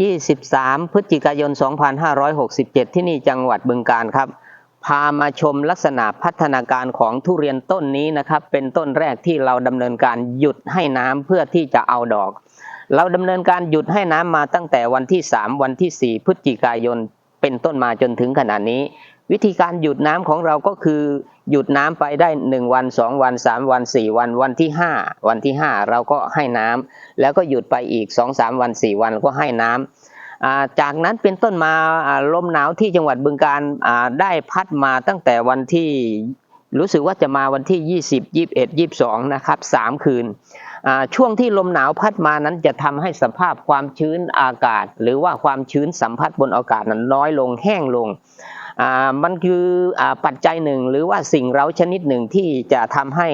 23 พฤศจิกายน 2567 ที่นี่จังหวัดบึงกาฬครับ พามาชมลักษณะพัฒนาการของทุเรียนต้นนี้นะครับ เป็นต้นแรกที่เราดำเนินการหยุดให้น้ำเพื่อที่จะเอาดอก เราดำเนินการหยุดให้น้ำมาตั้งแต่วันที่ 3 วันที่ 4 พฤศจิกายน เป็นต้นมาจนถึงขณะนี้ วิธีการหยุดน้ำของเราก็คือ หยุดน้ำไปได้ 1 วัน 2 วัน 3 วัน 4 วันวันที่ 5 วันที่ 5 เราก็ให้น้ำแล้วก็หยุดไปอีก 2-3 วัน 4 วันก็ให้น้ำอ่าจากนั้นเป็นต้นมาลมหนาวที่จังหวัดบึงการได้พัดมาตั้งแต่วันที่รู้สึกว่าจะมาวันที่ 20 21 22 นะครับ 3 คืน ช่วงที่ลมหนาวพัดมานั้นจะทำให้สภาพความชื้นอากาศ หรือว่าความชื้นสัมผัสบนอากาศนั้นน้อยลงแห้งลง มันคืออปัจจัยหนึ่งหรือว่าสิ่งเร้าชนิดหนึ่งที่จะทำให้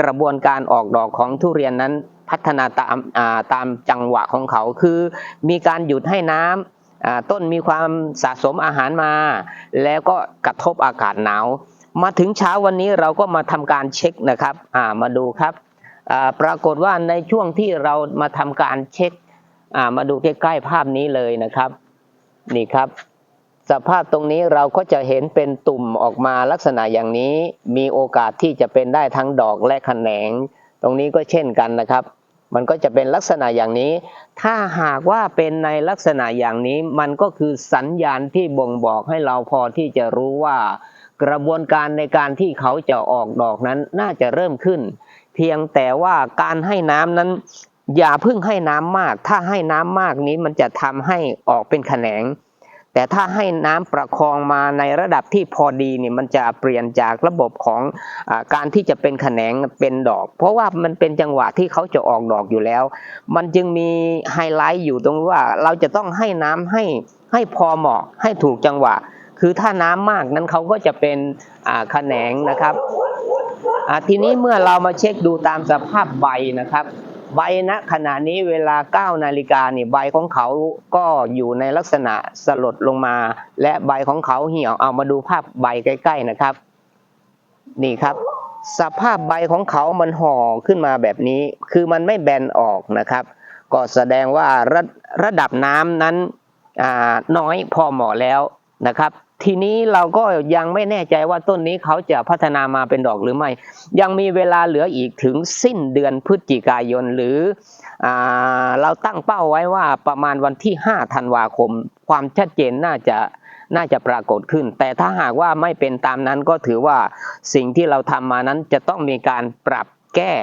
กระบวนการออกดอกของทุเรียนนั้นพัฒนาตามาตามจังหวะของเขาคือมีการหยุดให้น้ำอ่าต้นมีความสะสมอาหารมา แล้วก็กระทบอากาศหนาว มาถึงเช้าวันนี้เราก็มาทำการเช็คนะครับามาดูครับปรากฏว่าในช่วงที่เรามาทำการเช็คามาดูใกล้ๆภาพนี้เลยนะครับ นี่ครับ สภาพตรงนี้เราก็จะเห็นเป็นตุ่มออกมาลักษณะอย่างนี้ มีโอกาสที่จะเป็นได้ทั้งดอกและแขนง ตรงนี้ก็เช่นกันนะครับ มันก็จะเป็นลักษณะอย่างนี้ ถ้าหากว่าเป็นในลักษณะอย่างนี้ มันก็คือสัญญาณที่บ่งบอกให้เราพอที่จะรู้ว่า กระบวนการในการที่เขาจะออกดอกนั้นน่าจะเริ่มขึ้น เพียงแต่ว่าการให้น้ำนั้นอย่าเพิ่งให้น้ำมาก ถ้าให้น้ำมากนี้มันจะทำให้ออกเป็นแขนง แต่ถ้าให้น้ำประคองมาในระดับที่พอดีเนี่ยมันจะเปลี่ยนจากระบบของอการที่จะเป็นแขนงเป็นดอก เพราะว่ามันเป็นจังหวะที่เขาจะออกดอกอยู่แล้ว มันจึงมีไฮไลท์อยู่ตรงว่าเราจะต้องให้น้ำให้ให้พอเหมาะให้ถูกจังหวะ คือถ้าน้ำมากนั้นเขาก็จะเป็นแขนงนะครับทีนี้เมื่อเรามาเช็คดูตามสภาพใบนะครับ ใบณขณะนี้เวลา 9 นาฬิกานี่ใบของเขาก็อยู่ในลักษณะสลดลงมา และใบของเขาเหี่ยวเอามาดูภาพใบใกล้ ๆนะครับ นี่ครับ สภาพใบของเขามันห่อขึ้นมาแบบนี้ คือมันไม่แบนออกนะครับ ก็แสดงว่าระระดับน้ำนั้นอ่าน้อยพอเหมาะแล้วนะครับ ทีนี้เราก็ยังไม่แน่ใจว่าต้นนี้เขาจะพัฒนามาเป็นดอกหรือไม่ ยังมีเวลาเหลืออีกถึงสิ้นเดือนพฤศจิกายนหรืออเราตั้งเป้าไว้ว่าประมาณวันที่ 5 ธันวาคม ความชัดเจนน่าจะน่าจะปรากฏขึ้น แต่ถ้าหากว่าไม่เป็นตามนั้นก็ถือว่าสิ่งที่เราทำมานั้นจะต้องมีการปรับแก้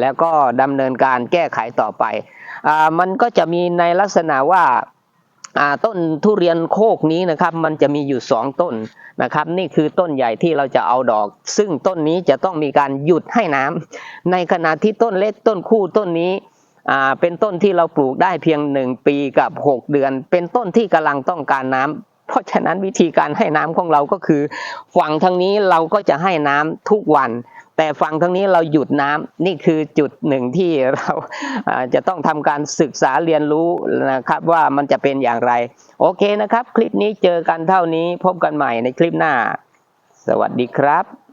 แล้วก็ดำเนินการแก้ไขต่อไปอมันก็จะมีในลักษณะว่า ต้นทุเรียนโคกนี้นะครับ มันจะมีอยู่สองต้นนะครับ นี่คือต้นใหญ่ที่เราจะเอาดอก ซึ่งต้นนี้จะต้องมีการหยุดให้น้ำในขณะที่ต้นเล็กต้นคู่ต้นนี้เป็นต้นที่เราปลูกได้เพียงหนึ่งปีกับหกเดือน เป็นต้นที่กำลังต้องการน้ำเพราะฉะนั้นวิธีการให้น้ำของเราก็คือ ฝั่งทางนี้เราก็จะให้น้ำทุกวัน แต่ฝั่งทั้งนี้เราหยุดน้ำนี่คือจุดหนึ่งที่เราอ่าจะต้องทำการศึกษาเรียนรู้นะครับว่ามันจะเป็นอย่างไร โอเคนะครับ คลิปนี้เจอกันเท่านี้พบกันใหม่ในคลิปหน้า สวัสดีครับ